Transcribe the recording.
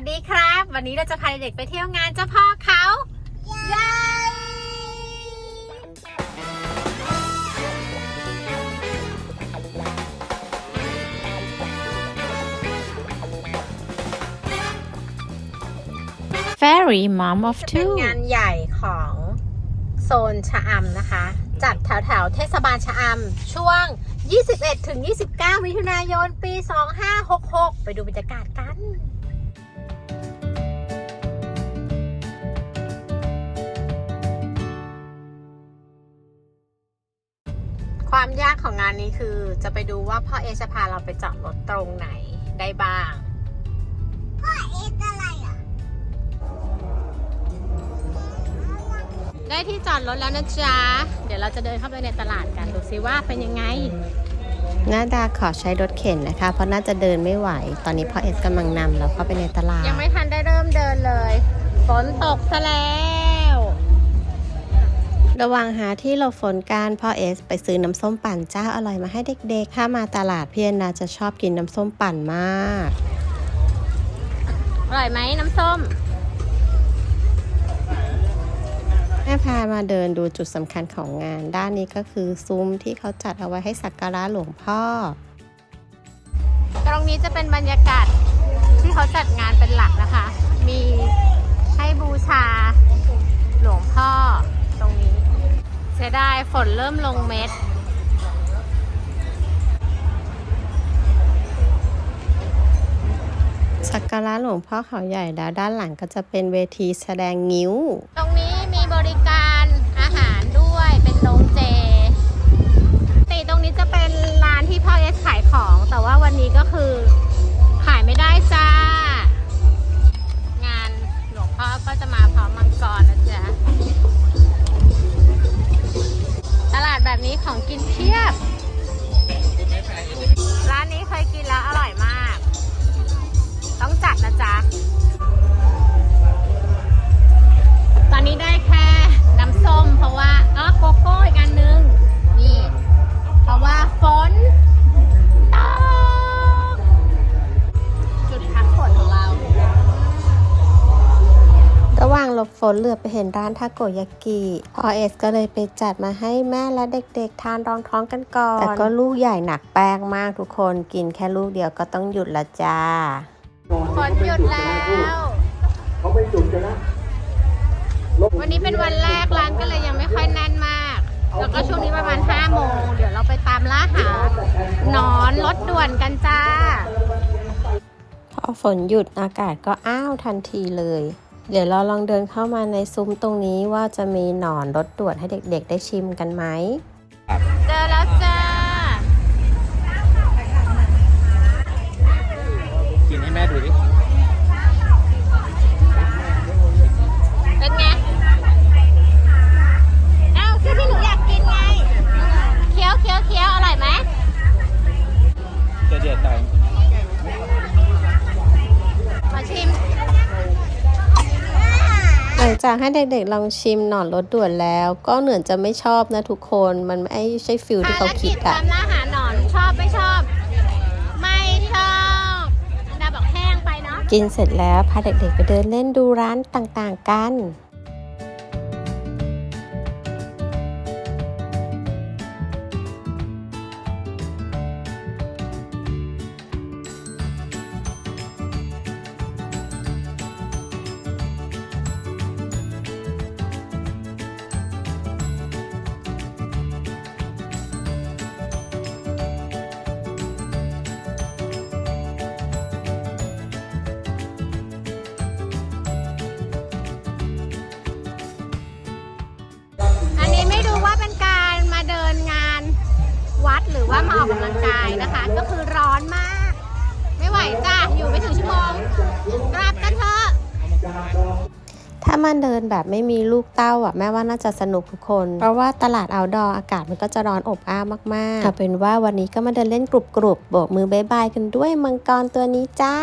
สดีครับ วันนี้เราจะพาเด็กไปเที่ยวงานเจ้าพ่อเขาใหญ่ Fairy Mom of เป็น Two งานใหญ่ของโซนชะอำนะคะ จัดแถวแถวๆเทศบาลชะอำช่วง 21ถึง29 มิถุนายน ปี 2566 ไปดูบรรยากาศกัน ความยากของงานนี้คือจะไปดูว่าพ่อเอจะพาเราไปจอดรถตรงไหนได้บ้างได้ที่จอดรถแล้วนะจ๊ะ เดี๋ยวเราจะเดินเข้าไปในตลาดกันดูซิว่าเป็นยังไงนาดาขอใช้รถเข็นนะคะ เพราะน่าจะเดินไม่ไหว ตอนนี้พ่อเอสกำลังนำเราเข้าไปในตลาด ยังไม่ทันได้เริ่มเดินเลย ฝนตกซะแล้ว ระหว่างหาที่หลบฝนการพ่อเอส ไปซื้อน้ำส้มปั่นเจ้าอร่อยมาให้เด็กๆ ถ้ามาตลาดพี่แอนนาจะชอบกินน้ำส้มปั่นมาก อร่อยไหมน้ำส้ม แม่พามาเดินดูจุดสำคัญของงาน ด้านนี้ก็คือซุ้มที่เขาจัดเอาไว้ให้สักการะหลวงพ่อ ตรงนี้จะเป็นบรรยากาศที่เขาจัดงานเป็นหลักนะคะ มีให้บูชาหลวงพ่อตรงนี้เสียดายฝนเริ่มลงเม็ด สักการะหลวงพ่อเขาใหญ่แล้วด้านหลังก็จะเป็นเวทีแสดงงิ้ว ตรงนี้มีบริการอาหารด้วยเป็นโรงเจ นี้ของกินเพียบ ลบฝนเหลือไปเห็นร้านทาโกยากิพ่อเอสก็เลยไปจัดมาให้แม่และเด็กๆ ทานรองท้องกันก่อน แต่ก็ลูกใหญ่หนักแป้งมากทุกคนกินแค่ลูกเดียวก็ต้องหยุดละจ้าฝนหยุดแล้ว เขาไม่หยุดกันนะวันนี้เป็นวันแรกร้านก็เลยยังไม่ค่อยแน่นมาก แล้วก็ช่วงนี้ประมาณ5โมง เดี๋ยวเราไปตามล่าหาหนอนรถด่วนกันจ้า พอฝนหยุดอากาศก็อ้าวทันทีเลย เดี๋ยวเราลองเดินเข้ามาในซุ้มตรงนี้ว่าจะมีหนอนรถด่วนให้เด็กๆ ได้ชิมกันไหม งจากให้เด็กๆลองชิมหนอนรถด่วนแล้ว ก็เหมือนจะไม่ชอบนะทุกคนมันไม่ใช่ฟิลที่เขาคิดภารกิจอะตามล่าหาหนอนชอบไม่ชอบ ไม่ชอบดาบอกแห้งไปเนาะกินเสร็จแล้วพาเด็กๆไปเดินเล่นดูร้านต่างๆกันอัน วัดหรือว่ามาออกกำลังกายนะคะ ก็คือร้อนมาก ไม่ไหวจ้าอยู่ไม่ถึงชั่วโมงกลับกันเถอะถ้ามันเดินแบบไม่มีลูกเต้าอะแม่ว่าน่าจะสนุกทุกคน เพราะว่าตลาดเอาดออากาศมันก็จะร้อนอบอ้าวมากๆเอาเป็นว่าวันนี้ก็มาเดินเล่นกรุบๆโบกมือบายบายกันด้วยมังกรตัวนี้จ้า